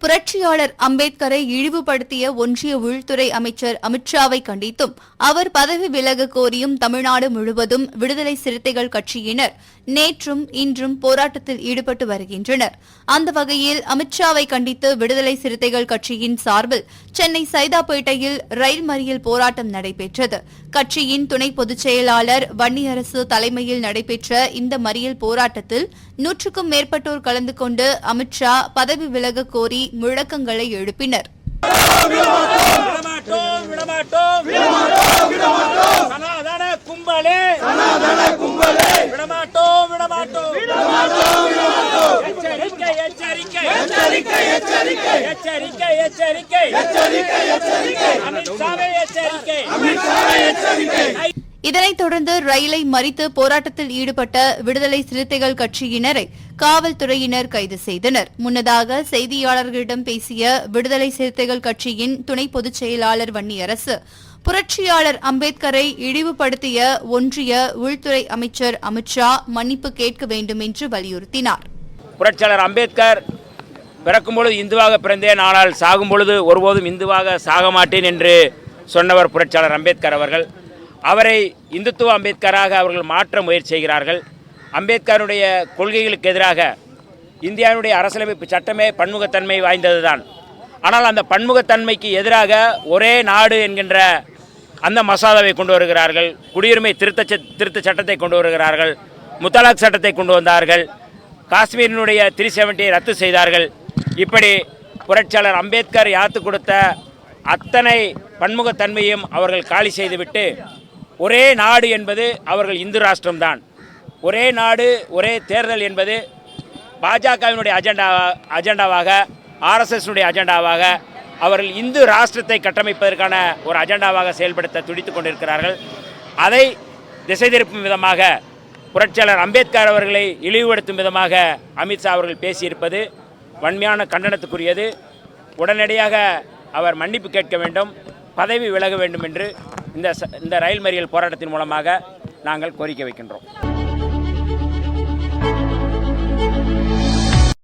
புரட்சியாளர் அம்பேத்கரை இழிவுபடுத்திய ஒன்றிய உள்துறை அமைச்சர் அமித்ஷாவை கண்டித்தும் அவர் பதவி விலக கோரியும் தமிழ்நாடு முழுவதும் விடுதலை சிறுத்தைகள் கட்சியினர் நேற்றும் இன்றும் போராட்டத்தில் ஈடுபட்டு வருகின்றனர். அந்த வகையில் அமித்ஷாவை கண்டித்து விடுதலை சிறுத்தைகள் கட்சியின் சார்பில் சென்னை சைதாப்பேட்டையில் ரயில் மறியல் போராட்டம் நடைபெற்றது. கட்சியின் துணை பொதுச் செயலாளர் வன்னியரசு தலைமையில் நடைபெற்ற இந்த மறியல் போராட்டத்தில் நூற்றுக்கும் மேற்பட்டோர் கலந்து கொண்டு அமித்ஷா பதவி விலக கோரி முழக்கங்களை எழுப்பினர். விடமாட்டோம் விடமாட்டோம் விடமாட்டோம் சனாதன கும்பலே சனாதன கும்பலே விடமாட்டோம் விடமாட்டோம் எச்சரிக்கை எச்சரிக்கை எச்சரிக்கை எச்சரிக்கை. எச்சரிக்கை எச்சரிக்கை. எச்சரிக்கை எச்சரிக்கை. அமித்ஷாவே எச்சரிக்கை. அமித்ஷாவே எச்சரிக்கை. இதனைத் தொடர்ந்து ரயிலை மறித்து போராட்டத்தில் ஈடுபட்ட விடுதலை சிறுத்தைகள் கட்சியினரை காவல்துறையினர் கைது செய்தனர். முன்னதாக செய்தியாளர்களிடம் பேசிய விடுதலை சிறுத்தைகள் கட்சியின் துணை பொதுச் செயலாளர் வன்னியரசு புரட்சியாளர் அம்பேத்கரை இழிவுபடுத்திய ஒன்றிய உள்துறை அமைச்சர் அமித்ஷா மன்னிப்பு கேட்க வேண்டும் என்று வலியுறுத்தினார். புரட்சியாளர் அம்பேத்கர் பிறக்கும் பொழுது இந்துவாக பிறந்தேன் ஆனால் சாகும் பொழுது ஒருபோதும் இந்துவாக சாக மாட்டேன் என்று சொன்னவர் புரட்சியாளர் அம்பேத்கர் அவர்கள். அவரை இந்துத்துவ அம்பேத்கராக அவர்கள் மாற்ற முயற்சி செய்கிறார்கள். அம்பேத்கருடைய கொள்கைகளுக்கு எதிராக இந்தியாவுடைய அரசியலமைப்பு சட்டமே பன்முகத்தன்மை வாய்ந்ததுதான். ஆனால் அந்த பன்முகத்தன்மைக்கு எதிராக ஒரே நாடு என்கின்ற அந்த மசோதாவை கொண்டு வருகிறார்கள். குடியுரிமை திருத்த திருத்த சட்டத்தை கொண்டு வருகிறார்கள். முத்தலாக் சட்டத்தை கொண்டு வந்தார்கள். காஷ்மீரினுடைய த்ரீ செவன்ட்டியை ரத்து செய்தார்கள். இப்படி புரட்சியாளர் அம்பேத்கர் யாத்து கொடுத்த அத்தனை பன்முகத்தன்மையும் அவர்கள் காலி செய்துவிட்டு ஒரே நாடு என்பது அவர்கள் இந்து ராஷ்டிரம்தான். ஒரே நாடு ஒரே தேர்தல் என்பது பாஜகவினுடைய அஜெண்டா அஜெண்டாவாக ஆர்எஸ்எஸ்னுடைய அஜெண்டாவாக அவர்கள் இந்து ராஷ்டிரத்தை கட்டமைப்பதற்கான ஒரு அஜெண்டாவாக செயல்படுத்த துடித்துக் கொண்டிருக்கிறார்கள். அதை திசை திருப்பும் விதமாக புரட்சியாளர் அம்பேத்கர் அவர்களை இழிவுபடுத்தும் விதமாக அமித்ஷா அவர்கள் பேசியிருப்பது வன்மையான கண்டனத்துக்குரியது. உடனடியாக அவர் மன்னிப்பு கேட்க வேண்டும். பதவி விலக வேண்டும் என்று இந்த இந்த ரயில் மறியல் போராட்டத்தின் மூலமாக நாங்கள் கோரிக்கை வைக்கின்றோம்.